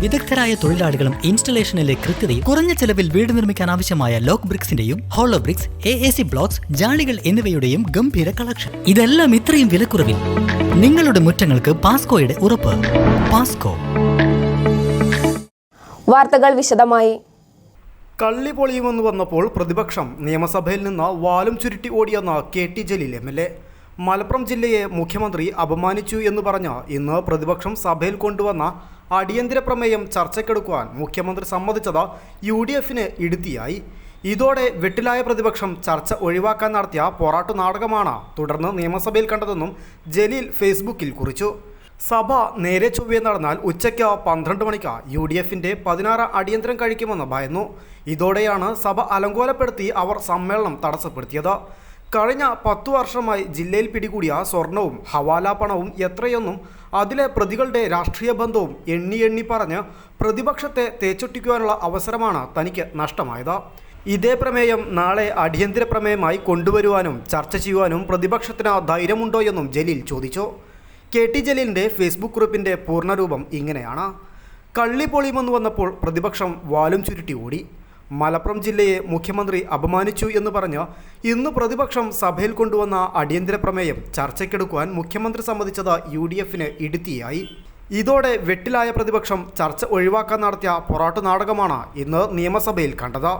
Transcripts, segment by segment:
വിദഗ്ധരായ തൊഴിലാളികളും ഇൻസ്റ്റലേഷനിലെ കൃത്യതയും കുറഞ്ഞ ചെലവിൽ വീട് നിർമ്മിക്കാൻ ആവശ്യമായ lock ബ്രിക്സിന്റെയും hollow bricks A A C blocks ജാളികൾ എന്നിവയുടെയും ഗംഭീര കളക്ഷൻ ഇതെല്ലാം ഇത്രയും വിലക്കുറവിൽ നിങ്ങളുടെ മുറ്റങ്ങൾക്ക് പാസ്കോയുടെ ഉറപ്പ്. പാസ്കോ വാർത്തകൾ വിശദമായി. കള്ളി പൊളിയുമെന്ന് വന്നപ്പോൾ പ്രതിപക്ഷം നിയമസഭയിൽ നിന്ന് വാലും ചുരുട്ടി ഓടിയെന്ന K T Jaleel M L A. Malappuram ജില്ലയെ മുഖ്യമന്ത്രി അപമാനിച്ചു എന്ന് പറഞ്ഞ് ഇന്ന് പ്രതിപക്ഷം സഭയിൽ കൊണ്ടുവന്ന അടിയന്തര പ്രമേയം ചർച്ചയ്ക്കെടുക്കുവാൻ മുഖ്യമന്ത്രി സമ്മതിച്ചത് യു ഡി എഫിന് ഇടുത്തിയായി. ഇതോടെ വെട്ടിലായ പ്രതിപക്ഷം ചർച്ച ഒഴിവാക്കാൻ നടത്തിയ പോരാട്ടു നാടകമാണ് തുടർന്ന് നിയമസഭയിൽ കണ്ടതെന്നും ജലീൽ ഫേസ്ബുക്കിൽ കുറിച്ചു. സഭ നേരെ ചൊവ്വേ നടന്നാൽ ഉച്ചയ്ക്ക് പന്ത്രണ്ട് മണിക്ക് യു ഡി എഫിന്റെ പതിനാറ് അടിയന്തരം കഴിക്കുമെന്ന് ഭയന്നു. ഇതോടെയാണ് സഭ അലങ്കോലപ്പെടുത്തി അവർ സമ്മേളനം തടസ്സപ്പെടുത്തിയത്. കഴിഞ്ഞ പത്തു വർഷമായി ജില്ലയിൽ പിടികൂടിയ സ്വർണവും ഹവാല പണവും എത്രയെന്നും അതിലെ പ്രതികളുടെ രാഷ്ട്രീയ ബന്ധവും എണ്ണി എണ്ണി പറഞ്ഞ് പ്രതിപക്ഷത്തെ തേച്ചൊട്ടിക്കുവാനുള്ള അവസരമാണ് തനിക്ക് നഷ്ടമായത്. ഇതേ പ്രമേയം നാളെ അടിയന്തര പ്രമേയമായി കൊണ്ടുവരുവാനും ചർച്ച ചെയ്യുവാനും പ്രതിപക്ഷത്തിന് ധൈര്യമുണ്ടോ എന്നും ജലീൽ ചോദിച്ചു. കെ ടി ജലീലിന്റെ ഫേസ്ബുക്ക് കുറിപ്പിന്റെ പൂർണരൂപം ഇങ്ങനെയാണ്. കള്ളി വന്നപ്പോൾ പ്രതിപക്ഷം വാലും ചുരുട്ടി ഓടി. മലപ്പുറം ജില്ലയെ മുഖ്യമന്ത്രി അപമാനിച്ചു എന്ന് പറഞ്ഞ് ഇന്ന് പ്രതിപക്ഷം സഭയിൽ കൊണ്ടുവന്ന അടിയന്തര പ്രമേയം ചർച്ചയ്ക്കെടുക്കുവാൻ മുഖ്യമന്ത്രി സമ്മതിച്ചത് യു ഡി എഫിന് ഇടുത്തിയായി. ഇതോടെ വെട്ടിലായ പ്രതിപക്ഷം ചർച്ച ഒഴിവാക്കാൻ നടത്തിയ പൊറാട്ടു നാടകമാണ് ഇന്ന് നിയമസഭയിൽ കണ്ടത്.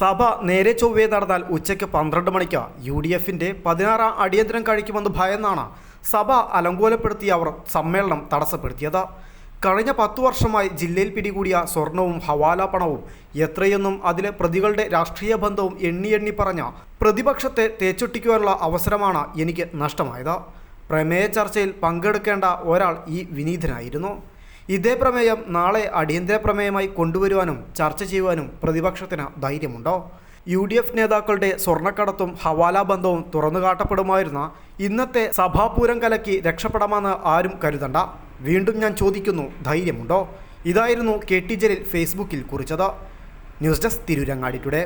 സഭ നേരെ ചൊവ്വേ നടന്നാൽ ഉച്ചയ്ക്ക് പന്ത്രണ്ട് മണിക്ക് യു ഡി എഫിന്റെ പതിനാറാം അടിയന്തരം കഴിക്കുമെന്ന് ഭയന്നാണ് സഭ അലങ്കോലപ്പെടുത്തി അവർ സമ്മേളനം തടസ്സപ്പെടുത്തിയത്. കഴിഞ്ഞ പത്തു വർഷമായി ജില്ലയിൽ പിടികൂടിയ സ്വർണവും ഹവാല പണവും എത്രയെന്നും അതിലെ പ്രതികളുടെ രാഷ്ട്രീയ ബന്ധവും എണ്ണി എണ്ണി പറഞ്ഞ പ്രതിപക്ഷത്തെ തേച്ചൊട്ടിക്കുവാനുള്ള അവസരമാണ് എനിക്ക് നഷ്ടമായത്. പ്രമേയ ചർച്ചയിൽ പങ്കെടുക്കേണ്ട ഒരാൾ ഈ വിനീതനായിരുന്നു. ഇതേ പ്രമേയം നാളെ അടിയന്തര പ്രമേയമായി കൊണ്ടുവരുവാനും ചർച്ച ചെയ്യുവാനും പ്രതിപക്ഷത്തിന് ധൈര്യമുണ്ടോ? യു ഡി എഫ് നേതാക്കളുടെ സ്വർണക്കടത്തും ഹവാല ബന്ധവും തുറന്നുകാട്ടപ്പെടുമായിരുന്ന ഇന്നത്തെ സഭാപൂരം കലക്കി രക്ഷപ്പെടാമെന്ന് ആരും കരുതണ്ട. വീണ്ടും ഞാൻ ചോദിക്കുന്നു ധൈര്യമുണ്ടോ? ഇതായിരുന്നു കെ ടി ജലീൽ ഫേസ്ബുക്കിൽ കുറിച്ചത്. News desk Tirurangadi today.